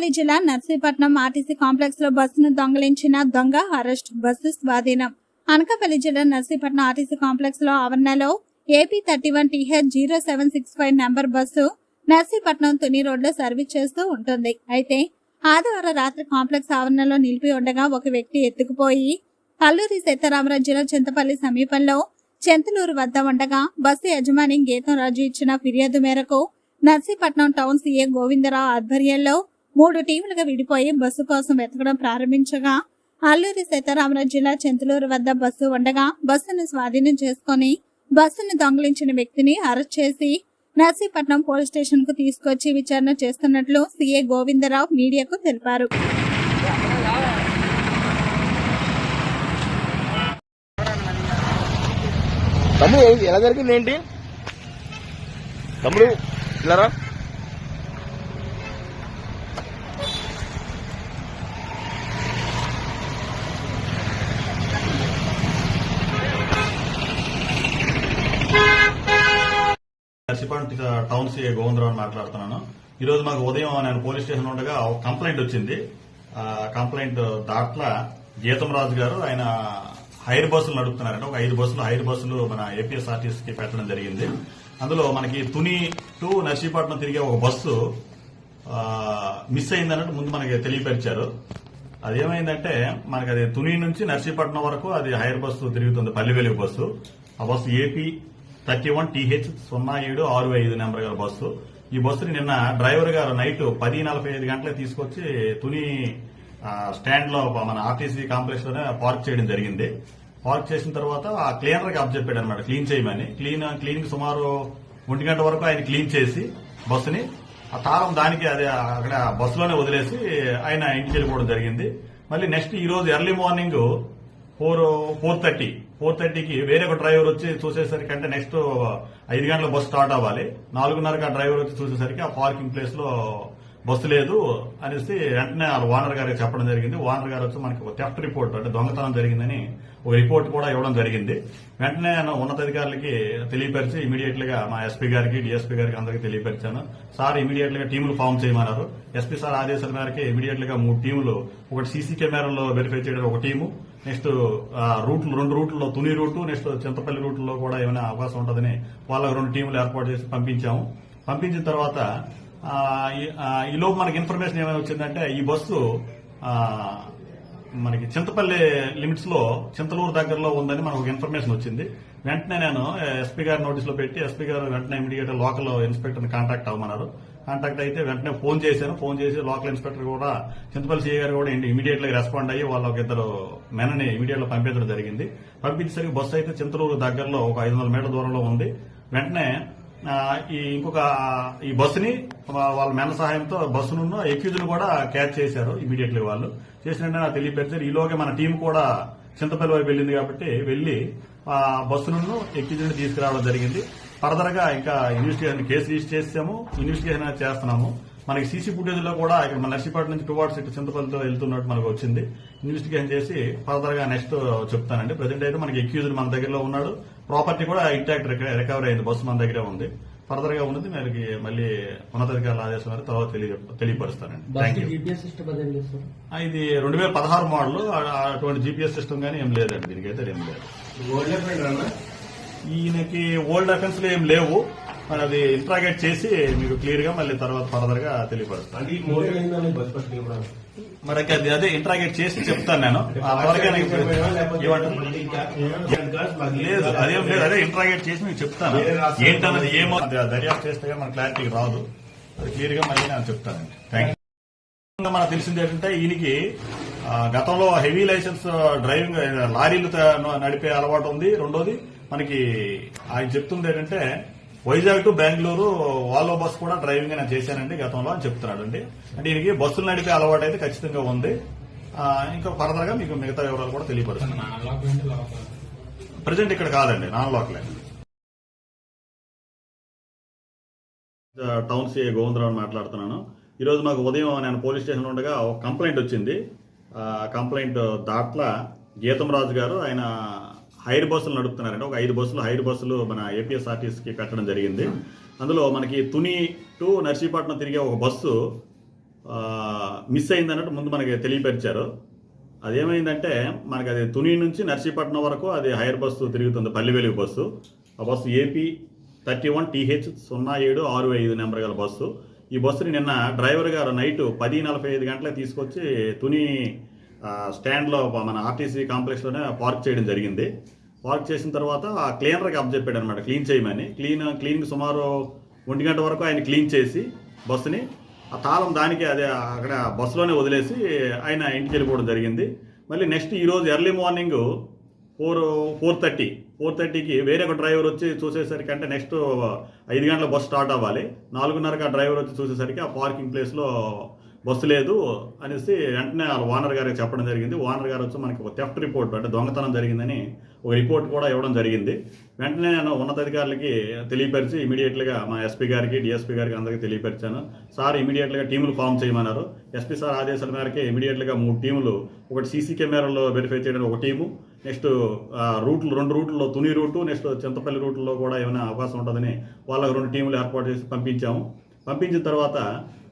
అనకాపల్లి జిల్లా నర్సీపట్నం ఆర్టీసీ కాంప్లెక్స్లో బస్సును దొంగలించిన దొంగ అరెస్ట్ బస్సు స్వాధీనం. అనకాపల్లి జిల్లా నర్సీపట్నం ఆర్టీసీ కాంప్లెక్స్లో ఆవరణలో AP thirty one TH zero seven six five number bus Narsipatnam Tuni రోడ్లో సర్వీస్ చేస్తూ ఉంటుంది. అయితే ఆదివారం రాత్రి కాంప్లెక్స్ ఆవరణలో నిలిపి ఉండగా ఒక వ్యక్తి ఎత్తుకుపోయి అల్లూరి సీతారామరాజు జిల్లా చింతపల్లి సమీపంలో చెంతలూరు వద్ద ఉండగా బస్సు యజమాని గీతం రాజు ఇచ్చిన ఫిర్యాదు మేరకు నర్సీపట్నం టౌన్ సీఏ గోవిందరావు ఆధ్వర్యంలో మూడు టీములుగా విడిపోయి బస్సు కోసం వెతకడం ప్రారంభించగా అల్లూరి సీతారామరాజు జిల్లా చెంతలూరు వద్ద బస్సు ఉండగా బస్సును స్వాధీనం చేసుకుని బస్సును దొంగిలించిన వ్యక్తిని అరెస్ట్ చేసి నర్సీపట్నం పోలీస్ స్టేషన్కు తీసుకొచ్చి విచారణ చేస్తున్నట్లు సీఏ గోవిందరావు మీడియాకు తెలిపారు. తమ్ముడు ఎలా జరిగింది ఏంటి? తమ్ముడు ఇలారా? టౌన్ సి గోవిందరావు మాట్లాడుతున్నాను. ఈ రోజు మాకు ఉదయం నేను పోలీస్ స్టేషన్ ఉండగా ఒక కంప్లైంట్ వచ్చింది. కంప్లైంట్ దాట్ల గీతం రాజు గారు ఆయన హైర్ బస్సులు నడుపుతున్నారంట. ఒక ఐదు బస్సులు హైర్ బస్సులు మన ఏపీఎస్ఆర్టీసీకి పెట్టడం జరిగింది. అందులో మనకి తుని టు నర్సీపట్నం తిరిగే ఒక బస్సు మిస్ అయిందన్నట్టు ముందు మనకి తెలియపరిచారు. అదేమైందంటే మనకి అది తుని నుంచి నర్సీపట్నం వరకు అది హైర్ బస్సు తిరుగుతుంది పల్లివెలుగు బస్సు. ఆ bus AP thirty one TH సున్నా ఏడు ఆరు ఐదు నెంబర్ గల బస్సు. ఈ బస్సుని నిన్న డ్రైవర్ గారు నైట్ పది నలభై ఐదు గంటలకు తీసుకొచ్చి తుని స్టాండ్లో మన ఆర్టీసీ కాంప్లెక్స్లోనే పార్క్ చేయడం జరిగింది. పార్క్ చేసిన తర్వాత ఆ క్లీనర్కి అప్జెప్పాడు అనమాట క్లీన్ చేయమని. క్లీన్ క్లీనింగ్ సుమారు ఒంటి గంట వరకు ఆయన క్లీన్ చేసి బస్సుని ఆ తాళం దానికి అదే అక్కడ బస్సులోనే వదిలేసి ఆయన ఇంటికి వెళ్ళిపోవడం జరిగింది. మళ్ళీ నెక్స్ట్ ఈ రోజు early morning four four thirty four థర్టీకి వేరే ఒక డ్రైవర్ వచ్చి చూసేసరికి అంటే నెక్స్ట్ ఐదు గంటల బస్ స్టార్ట్ అవ్వాలి. నాలుగున్నరకి ఆ డ్రైవర్ వచ్చి చూసేసరికి ఆ పార్కింగ్ ప్లేస్లో బస్సు లేదు అనేసి వెంటనే ఆ ఓనర్ గారికి చెప్పడం జరిగింది. ఓనర్ గారు వచ్చి మనకి ఒక థెఫ్ట్ రిపోర్ట్ అంటే దొంగతనం జరిగిందని ఒక రిపోర్ట్ కూడా ఇవ్వడం జరిగింది. వెంటనే నేను ఉన్నతాధికారులకి తెలియపరిచి ఇమీడియట్గా మా ఎస్పీ గారికి డిఎస్పీ గారికి అందరికీ తెలియపరిచాను. సార్ ఇమీడియట్గా టీములు ఫామ్ చేయమన్నారు. ఎస్పీ సార్ ఆదేశాల మేరకు ఇమీడియట్గా మూడు టీములు ఒకటి సీసీ కెమెరాలో వెరిఫై చేయడం ఒక టీము నెక్స్ట్ రూట్లు రెండు రూట్లలో తుని రూటు నెక్స్ట్ చింతపల్లి రూట్లో కూడా ఏమైనా అవకాశం ఉంటుందని వాళ్ళకి రెండు టీములు ఏర్పాటు చేసి పంపించాము. పంపించిన తర్వాత ఈలోపు మనకి ఇన్ఫర్మేషన్ ఏమైనా వచ్చిందంటే ఈ బస్సు మనకి చింతపల్లి లిమిట్స్లో చింతలూరు దగ్గరలో ఉందని మనకు ఒక ఇన్ఫర్మేషన్ వచ్చింది. వెంటనే నేను ఎస్పీ గారి నోటీస్లో పెట్టి ఎస్పీ గారు వెంటనే ఇమీడియట్ లోకల్ ఇన్స్పెక్టర్ కాంటాక్ట్ అవ్వమన్నారు. కాంటాక్ట్ అయితే వెంటనే ఫోన్ చేశాను. ఫోన్ చేసి లోకల్ ఇన్స్పెక్టర్ కూడా చింతపల్లి సిఐ గారు కూడా ఇమీడియట్గా రెస్పాండ్ అయ్యి వాళ్ళ ఒక ఇద్దరు మెనని ఇమీడియట్గా పంపించడం జరిగింది. పంపించేసరికి బస్సు అయితే చింతలూరు దగ్గరలో ఒక ఐదు వందల మీటర్ల దూరంలో ఉంది. వెంటనే ఈ ఇంకొక ఈ బస్సుని వాళ్ళ మెన సహాయంతో బస్సును ఎక్యూజ్ను కూడా క్యాచ్ చేశారు ఇమీడియట్లీ వాళ్ళు. చేసినట్టు నాకు తెలియపెడితే ఈలోగా మన టీం కూడా చింతపల్లి వైపు వెళ్ళింది కాబట్టి వెళ్ళి ఆ బస్సును ఎక్యూజ్ని తీసుకురావడం జరిగింది. ఫర్దర్గా ఇంకా ఇన్వెస్టిగేషన్ కేసు రిజిస్టర్ చేసాము ఇన్వెస్టిగేషన్ చేస్తున్నాము. మనకి సీసీ ఫుటేజ్లో కూడా ఇక్కడ మన నర్సీపట్నం నుంచి టువార్డ్స్ ఇటు చింతపల్లితో వెళ్తున్నట్టు మనకు వచ్చింది. ఇన్వెస్టిగేషన్ చేసి ఫర్దర్గా నెక్స్ట్ చెప్తానండి. ప్రజెంట్ అయితే మనకి ఎక్యూజ్డ్ మన దగ్గరలో ఉన్నాడు. ప్రాపర్టీ కూడా ఇంటాక్ట్ రికవరీ అయింది. బస్సు మన దగ్గరే ఉంది. ఫర్దర్గా ఉన్నది. మనకి మళ్ళీ ఉన్నతాధికారుల ఆదేశం మేరకు తర్వాత తెలియ- తెలియపరుస్తానండి. ఇది రెండు వేల పదహారు మోడల్. అటువంటి జీపీఎస్ సిస్టమ్ గానీ ఏం లేదండి. దీనికైతే ఏం లేదు. ఈయనకి ఓల్డ్ అఫెన్స్ ఏం లేవు. మరి అది ఇంట్రాగేట్ చేసి మీకు క్లియర్గా మళ్ళీ తర్వాత ఫర్దర్గా కూడా మరి అది అదే ఇంట్రాగేట్ చేసి చెప్తాను నేను? లేదు అదేం లేదు అదే ఇంట్రాగేట్ చేసి మీకు చెప్తాను. ఏంటన్నది ఏమో దర్యాప్తు చేస్తే మన క్లారిటీకి రాదు. అది క్లియర్గా మళ్ళీ నేను చెప్తానండి. థ్యాంక్ మనకు తెలిసింది ఏంటంటే ఈయనకి గతంలో హెవీ లైసెన్స్ డ్రైవింగ్ లారీలు నడిపే అలవాటు ఉంది. రెండోది మనకి ఆయన చెప్తుంది ఏంటంటే Vizag to Bengaluru Volvo bus కూడా డ్రైవింగ్ నేను చేశానండి గతంలో అని చెప్తున్నాడు అండి అంటే ఈయనకి బస్సులు నడిపే అలవాటు అయితే ఖచ్చితంగా ఉంది. ఆ, ఇంకా ఫర్దర్గా మీకు మిగతా వివరాలు కూడా తెలియపరుస్తాను. ప్రజెంట్ ఇక్కడ కాదండి నాన్ లోకలే టౌన్ సిఐ గోవిందరావు మాట్లాడుతున్నాను. ఈ రోజు మాకు ఉదయం నేను పోలీస్ స్టేషన్ ఉండగా ఒక కంప్లైంట్ వచ్చింది. ఆ కంప్లైంట్ దాట్ల గీతం రాజు గారు ఆయన హైర్ బస్సులు నడుపుతున్నారంటే ఒక ఐదు బస్సులు హైర్ బస్సులు మన ఏపీఎస్ఆర్టీసీకి పెట్టడం జరిగింది. అందులో మనకి తుని టు నర్సీపట్నం తిరిగే ఒక బస్సు మిస్ అయింది అన్నట్టు ముందు మనకి తెలియపరిచారు. అదేమైందంటే మనకి అది తుని నుంచి నర్సీపట్నం వరకు అది హైర్ బస్సు తిరుగుతుంది పల్లివెలుగు బస్సు. ఆ bus AP thirty one TH సున్నా ఏడు ఆరు ఐదు నెంబర్ గల బస్సు. ఈ బస్సుని నిన్న డ్రైవర్ గారు నైట్ పది నలభై ఐదు గంటలకు తీసుకొచ్చి తుని స్టాండ్లో మన ఆర్టీసీ కాంప్లెక్స్లోనే పార్క్ చేయడం జరిగింది. పార్క్ చేసిన తర్వాత ఆ క్లీనర్కి అప్పచెప్పాడు అనమాట క్లీన్ చేయమని. క్లీన్ క్లీనింగ్ సుమారు ఒంటి గంట వరకు ఆయన క్లీన్ చేసి బస్సుని ఆ తాళం దానికి అదే అక్కడ బస్సులోనే వదిలేసి ఆయన ఇంటికి వెళ్ళిపోవడం జరిగింది. మళ్ళీ నెక్స్ట్ ఈరోజు early morning four four thirty four థర్టీకి వేరే ఒక డ్రైవర్ వచ్చి చూసేసరికి అంటే నెక్స్ట్ ఐదు గంటల బస్సు స్టార్ట్ అవ్వాలి. నాలుగున్నరకి ఆ డ్రైవర్ వచ్చి చూసేసరికి ఆ పార్కింగ్ ప్లేస్లో బస్సు లేదు అనేసి వెంటనే వాళ్ళ ఓనర్ గారికి చెప్పడం జరిగింది. ఓనర్ గారు వచ్చి మనకి ఒక థెఫ్ట్ రిపోర్ట్ అంటే దొంగతనం జరిగిందని ఒక రిపోర్ట్ కూడా ఇవ్వడం జరిగింది. వెంటనే నేను ఉన్నతాధికారులకి తెలియపరిచి ఇమీడియట్గా మా ఎస్పీ గారికి డిఎస్పీ గారికి అందరికీ తెలియపరిచాను. సార్ ఇమీడియట్గా టీములు ఫామ్ చేయమన్నారు. ఎస్పీ సార్ ఆదేశాల మేరకి ఇమీడియట్గా మూడు టీములు ఒకటి సీసీ కెమెరాలో వెరిఫై చేయడానికి ఒక టీము నెక్స్ట్ ఆ, రూట్లు రెండు రూట్లలో తుని రూటు నెక్స్ట్ చింతపల్లి రూట్లో కూడా ఏమైనా అవకాశం ఉంటుందని వాళ్ళకి రెండు టీములు ఏర్పాటు చేసి పంపించాము. పంపించిన తర్వాత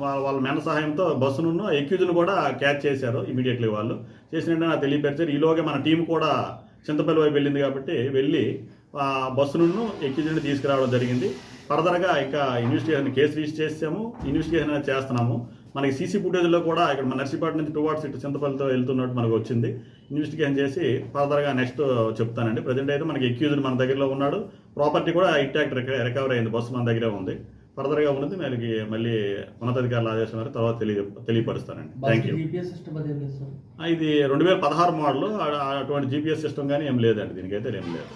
వాళ్ళ వాళ్ళ మెన సహాయంతో బస్సును ఎక్యూజ్ను కూడా క్యాచ్ చేశారు ఇమీడియట్లీ వాళ్ళు. చేసిన నాకు తెలియపరిచారు. ఈలోగా మన టీం కూడా చింతపల్లి వైపు వెళ్ళింది కాబట్టి వెళ్ళి ఆ బస్సును ఎక్యూజ్ని తీసుకురావడం జరిగింది. ఫర్దర్గా ఇంకా ఇన్వెస్టిగేషన్ కేసు రిజిస్టర్ చేసాము. ఇన్వెస్టిగేషన్ చేస్తున్నాము. మనకి సీసీ ఫుటేజ్లో కూడా ఇక్కడ మన నర్సీపాటి నుంచి టూ వాట్స్ ఇటు చింతపల్లితో వెళ్తున్నట్టు మనకు వచ్చింది. ఇన్వెస్టిగేషన్ చేసి ఫర్దర్గా నెక్స్ట్ చెప్తానండి. ప్రజెంట్ అయితే మనకి ఎక్యూజ్ మన దగ్గరలో ఉన్నాడు. ప్రాపర్టీ కూడా ఇట్టాక్ట్ రికవర్ అయింది. బస్సు మన దగ్గరే ఉంది. ఫర్దర్గా ఉన్నది మనకి మళ్ళీ ఉన్నతాధికారుల ఆదేశం మేరకు తర్వాత తెలియ తెలియపరుస్తానండి థ్యాంక్ యూ ఇది రెండు వేల పదహారు మోడల్ అటువంటి జీపీఎస్ సిస్టమ్ కానీ ఏం లేదండి దీనికైతే ఏం లేదు